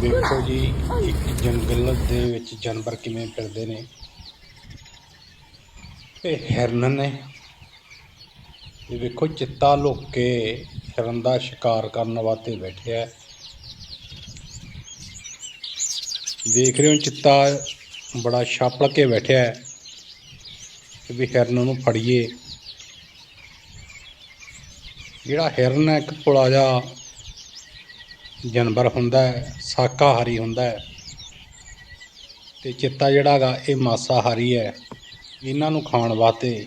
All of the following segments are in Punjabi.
ਦੇਖੋ ਜੀ ਇੱਕ ਜੰਗਲ ਦੇ ਵਿੱਚ ਜਾਨਵਰ ਕਿਵੇਂ ਫਿਰਦੇ ਨੇ। ਇਹ ਹਿਰਨ ਨੇ। ਇਹ ਵੇਖੋ, ਚਿੱਤਾ ਲੁੱਕ ਕੇ ਹਿਰਨ ਦਾ ਸ਼ਿਕਾਰ ਕਰਨ ਵਾਸਤੇ ਬੈਠਿਆ ਦੇਖ ਰਹੇ ਹੋ, ਚਿੱਤਾ ਬੜਾ ਛਾਪੜ ਕੇ ਬੈਠਿਆ ਹੈ ਵੀ ਹਿਰਨ ਨੂੰ ਫੜੀਏ। ਜਿਹੜਾ ਹਿਰਨ ਹੈ, ਇੱਕ ਭੋਲਾ ਜਿਹਾ ਜਾਨਵਰ ਹੁੰਦਾ ਹੈ, ਸ਼ਾਕਾਹਾਰੀ ਹੁੰਦਾ ਹੈ। ਤੇ ਚਿੱਤਾ ਜਿਹੜਾ ਹੈਗਾ, ਇਹ ਮਾਸਾਹਾਰੀ ਹੈ। ਇਹਨਾਂ ਨੂੰ ਖਾਣ ਵਾਸਤੇ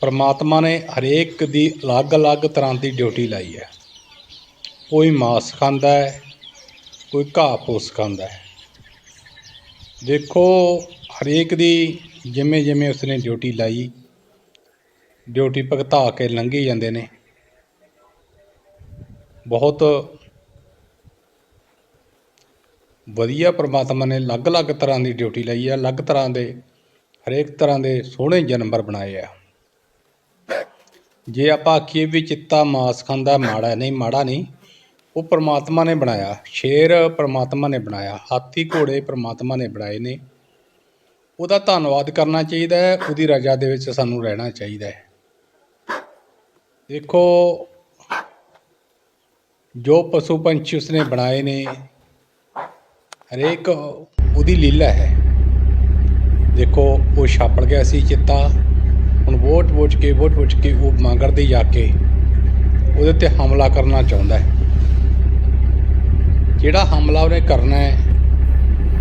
ਪਰਮਾਤਮਾ ਨੇ ਹਰੇਕ ਦੀ ਅਲੱਗ-ਅਲੱਗ ਤਰ੍ਹਾਂ ਦੀ ਡਿਊਟੀ ਲਾਈ ਹੈ। ਕੋਈ ਮਾਸ ਖਾਂਦਾ ਹੈ, ਕੋਈ ਘਾਹ ਫੂਸ ਖਾਂਦਾ ਹੈ। ਦੇਖੋ, ਹਰੇਕ ਦੀ ਜਿਵੇਂ ਜਿਵੇਂ ਉਸਨੇ ਡਿਊਟੀ ਲਾਈ, ਡਿਊਟੀ ਭਗਤਾ ਕੇ ਲੰਘੀ ਜਾਂਦੇ ਨੇ। ਬਹੁਤ ਵਧੀਆ ਪਰਮਾਤਮਾ ਨੇ ਅਲੱਗ-ਅਲੱਗ ਤਰ੍ਹਾਂ ਦੀ ਡਿਊਟੀ ਲਈ ਹੈ ਅਲੱਗ ਤਰ੍ਹਾਂ ਦੇ, ਹਰੇਕ ਤਰ੍ਹਾਂ ਦੇ ਸੋਹਣੇ ਜਾਨਵਰ ਬਣਾਏ ਆ। ਜੇ ਆਪਾਂ ਆਖੀਏ ਵੀ ਚਿੱਤਾ ਮਾਸ ਖਾਂਦਾ, ਮਾੜਾ ਨਹੀਂ ਮਾੜਾ ਨਹੀਂ, ਉਹ ਪਰਮਾਤਮਾ ਨੇ ਬਣਾਇਆ, ਸ਼ੇਰ ਪਰਮਾਤਮਾ ਨੇ ਬਣਾਇਆ, ਹਾਥੀ ਘੋੜੇ ਪਰਮਾਤਮਾ ਨੇ ਬਣਾਏ ਨੇ। ਉਹਦਾ ਧੰਨਵਾਦ ਕਰਨਾ ਚਾਹੀਦਾ ਹੈ, ਉਹਦੀ ਰਜ਼ਾ ਦੇ ਵਿੱਚ ਸਾਨੂੰ ਰਹਿਣਾ ਚਾਹੀਦਾ ਹੈ। ਦੇਖੋ ਜੋ ਪਸ਼ੂ ਪੰਛੀ ਉਸਨੇ ਬਣਾਏ ਨੇ, ਹਰੇਕ ਉਹਦੀ ਲੀਲਾ ਹੈ। ਦੇਖੋ, ਉਹ ਛਾਪੜ ਗਿਆ ਸੀ ਚਿੱਤਾ, ਹੁਣ ਵੋਟ ਵੋਟ ਕੇ ਵੋਟ ਵੋਟ ਕੇ ਉਹ ਮੰਗਰ ਦੇ ਜਾ ਕੇ ਉਹਦੇ ਤੇ ਹਮਲਾ ਕਰਨਾ ਚਾਹੁੰਦਾ ਹੈ। ਜਿਹੜਾ ਹਮਲਾ ਉਹਨੇ ਕਰਨਾ ਹੈ,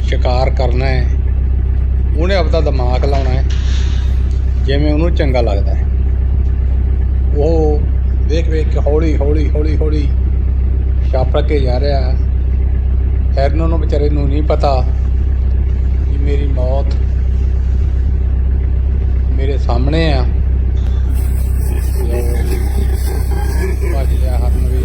ਸ਼ਿਕਾਰ ਕਰਨਾ ਹੈ, ਉਹਨੇ ਆਪਦਾ ਦਿਮਾਗ ਲਾਉਣਾ ਹੈ, ਜਿਵੇਂ ਉਹਨੂੰ ਚੰਗਾ ਲੱਗਦਾ ਹੈ। ਉਹ ਵੇਖ ਵੇਖ ਕੇ ਹੌਲੀ ਹੌਲੀ ਹੌਲੀ ਹੌਲੀ ਛਾਪੜ ਕੇ ਜਾ ਰਿਹਾ ਹੈ। ਹੈਰਨ ਨੂੰ ਵਿਚਾਰੇ ਨੂੰ ਨਹੀਂ ਪਤਾ ਕਿ ਮੇਰੀ ਮੌਤ ਮੇਰੇ ਸਾਹਮਣੇ ਆ। ਭੱਜ ਹਰਨ ਵੀ।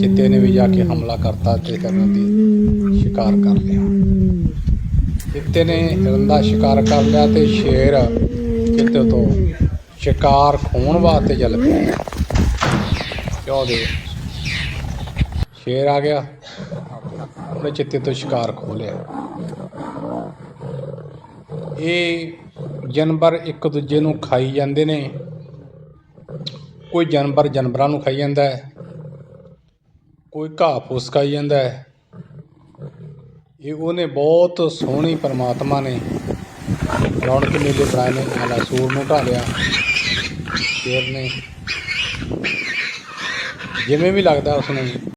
ਚਿੱਤੇ ਨੇ ਵੀ ਜਾ ਕੇ ਹਮਲਾ ਕਰਤਾ ਤੇ ਕਰਨ ਦੀ ਸ਼ਿਕਾਰ ਕਰ ਲਿਆ। ਚਿੱਤੇ ਨੇ ਹਿਰਨ ਦਾ ਸ਼ਿਕਾਰ ਕਰ ਲਿਆ ਤੇ ਸ਼ੇਰ ਚਿੱਤੇ ਤੋਂ ਸ਼ਿਕਾਰ ਖੋਣ ਵਾਸਤੇ ਚੱਲ ਪਿਆ। ਕਿਉਂ ਦੇ? ਸ਼ੇਰ ਆ ਗਿਆ। ਉਹਨੇ ਚਿੱਤੇ ਤੋਂ ਸ਼ਿਕਾਰ ਖੋ ਲਿਆ। ਇਹ ਜਾਨਵਰ ਇੱਕ ਦੂਜੇ ਨੂੰ ਖਾਈ ਜਾਂਦੇ ਨੇ। ਕੋਈ ਜਾਨਵਰ ਜਾਨਵਰਾਂ ਨੂੰ ਖਾਈ ਜਾਂਦਾ ਹੈ। ਕੋਈ ਘਾਹ ਫੂਸ ਖਾਈ ਜਾਂਦਾ ਹੈ। ਇਹ ਉਹਨੇ ਬਹੁਤ ਸੋਹਣੀ ਪਰਮਾਤਮਾ ਨੇ ਰੌਣਕ ਮੇਲੇ ਬਣਾਏ ਨੇ। ਆਲਾ ਸੂਰ ਨੂੰ ਢਾਲਿਆ ਸ਼ੇਰ ਨੇ ਜਿਵੇਂ ਵੀ ਲੱਗਦਾ ਉਸਨੇ